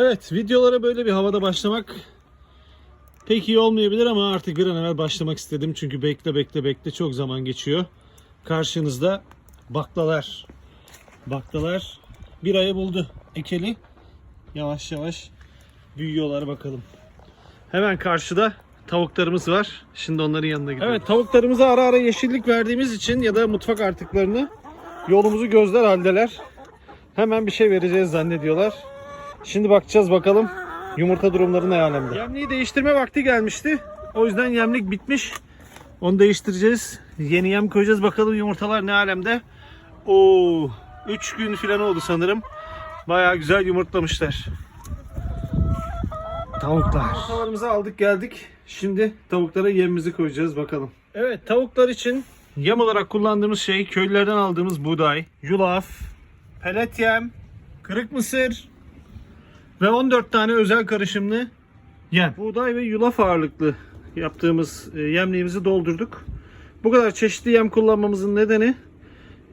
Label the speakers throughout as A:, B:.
A: Evet videolara böyle bir havada başlamak pek iyi olmayabilir ama artık bir an evvel başlamak istedim. Çünkü bekle bekle bekle çok zaman geçiyor. Karşınızda baklalar. Baklalar bir ayı buldu ekeli. Yavaş yavaş büyüyorlar bakalım. Hemen karşıda tavuklarımız var. Şimdi onların yanına gidelim. Evet tavuklarımıza ara ara yeşillik verdiğimiz için ya da mutfak artıklarını yolumuzu gözler haldeler. Hemen bir şey vereceğiz zannediyorlar. Şimdi bakacağız bakalım yumurta durumları ne alemde. Yemliği değiştirme vakti gelmişti. O yüzden yemlik bitmiş. Onu değiştireceğiz. Yeni yem koyacağız bakalım yumurtalar ne alemde. Oo, 3 gün falan oldu sanırım. Bayağı güzel yumurtlamışlar. Tavuklar. Yumurtalarımızı aldık geldik. Şimdi tavuklara yemimizi koyacağız bakalım. Evet tavuklar için yem olarak kullandığımız şey köylülerden aldığımız buğday, yulaf, pelet yem, kırık mısır ve 14 tane özel karışımlı yem. Buğday ve yulaf ağırlıklı yaptığımız e, yemliğimizi doldurduk. Bu kadar çeşitli yem kullanmamızın nedeni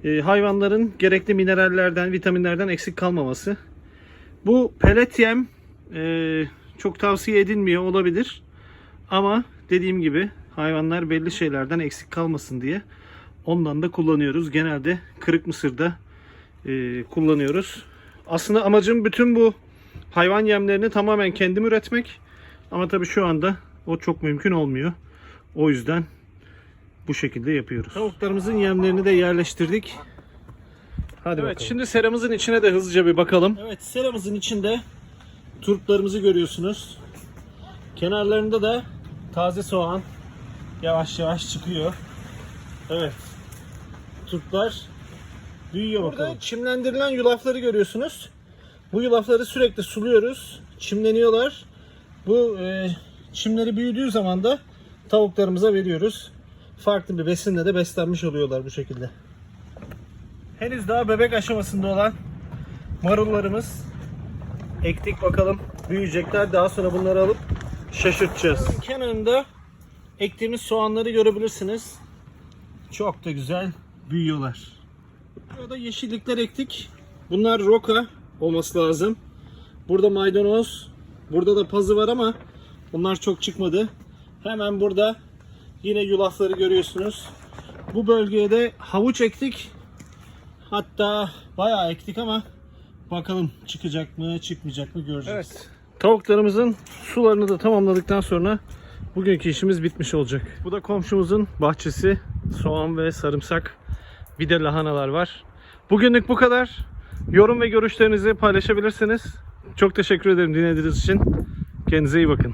A: e, hayvanların gerekli minerallerden, vitaminlerden eksik kalmaması. Bu pelet yem e, çok tavsiye edilmiyor olabilir. Ama dediğim gibi hayvanlar belli şeylerden eksik kalmasın diye ondan da kullanıyoruz. Genelde kırık mısırda kullanıyoruz. Aslında amacım bütün bu hayvan yemlerini tamamen kendim üretmek. Ama tabii şu anda o çok mümkün olmuyor. O yüzden bu şekilde yapıyoruz. Tavuklarımızın yemlerini de yerleştirdik. Hadi evet, şimdi seramızın içine de hızlıca bir bakalım. Evet, seramızın içinde turplarımızı görüyorsunuz. Kenarlarında da taze soğan yavaş yavaş çıkıyor. Evet. Turplar büyüyor bakalım. çimlendirilen yulafları görüyorsunuz. Bu yulafları sürekli suluyoruz. Çimleniyorlar. Bu e, çimleri büyüdüğü zaman da tavuklarımıza veriyoruz. Farklı bir besinle de beslenmiş oluyorlar bu şekilde. Henüz daha bebek aşamasında olan marullarımız ektik bakalım büyüyecekler. Daha sonra bunları alıp şaşırtacağız. Kenarında ektiğimiz soğanları görebilirsiniz. Çok da güzel büyüyorlar. Burada yeşillikler ektik. Bunlar roka olması lazım. Burada maydanoz. Burada da pazı var ama bunlar çok çıkmadı. Hemen burada yine yulafları görüyorsunuz. Bu bölgeye de havuç ektik. Hatta bayağı ektik ama bakalım çıkacak mı çıkmayacak mı göreceğiz. Evet. Tavuklarımızın sularını da tamamladıktan sonra bugünkü işimiz bitmiş olacak. Bu da komşumuzun bahçesi. Soğan ve sarımsak. Bir de lahanalar var. Bugünlük bu kadar. Yorum ve görüşlerinizi paylaşabilirsiniz. Çok teşekkür ederim dinlediğiniz için. Kendinize iyi bakın.